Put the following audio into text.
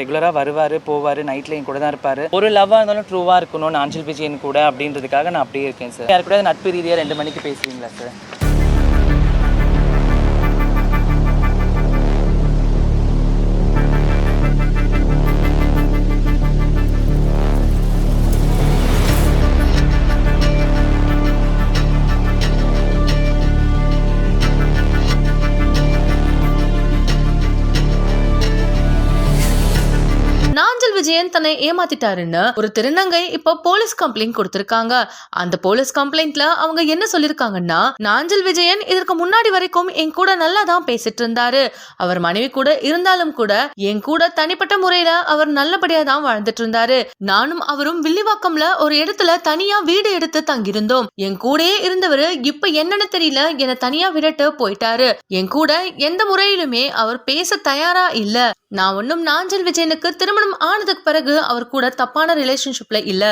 ரெகுலராக வருவார் போவார் நைட்டில் என் கூட தான் இருப்பார். ஒரு லவ்வாக இருந்தாலும் ட்ரூவாக இருக்கணும் அஞ்சல் விஜயன் கூட அப்படின்றதுக்காக நான் அப்படியே இருக்கேன் சார் யார் கூட நட்பு ரீதியாக ரெண்டு மணிக்கு பேசுவீங்களா சார் விஜயன் தன்னை ஏமாத்திட்டாருன்னு ஒரு திருநங்கை இப்போ போலீஸ் கம்ப்ளைண்ட் கொடுத்திருக்காங்க. அந்த போலீஸ் கம்ப்ளைண்ட்ல அவங்க என்ன சொல்லிருக்காங்கன்னா நாஞ்சல் விஜயன் இதற்கு முன்னாடி வரைக்கும் என் கூட நல்லா தான் பேசிட்டு இருந்தாரு. அவர் மனைவி கூட இருந்தாலும் கூட என் கூட தனிப்பட்ட முறையில அவர் நல்லபடியா தான் வாழ்ந்துட்டு இருந்தாரு. நானும் அவரும் வில்லிவாக்கம்ல ஒரு இடத்துல தனியா வீடு எடுத்து தங்கியிருந்தோம். என் கூடயே இருந்தவர் இப்ப என்னன்னு தெரியல என்னை தனியா விடட்டு போயிட்டாரு. என் கூட எந்த முறையிலுமே அவர் பேச தயாரா இல்ல. நான் ஒன்னும் நாஞ்சல் விஜயனுக்கு திருமணம் ஆனதுக்கு பிறகு அவர் கூட தப்பான ரிலேஷன்ஷிப்ல இல்ல.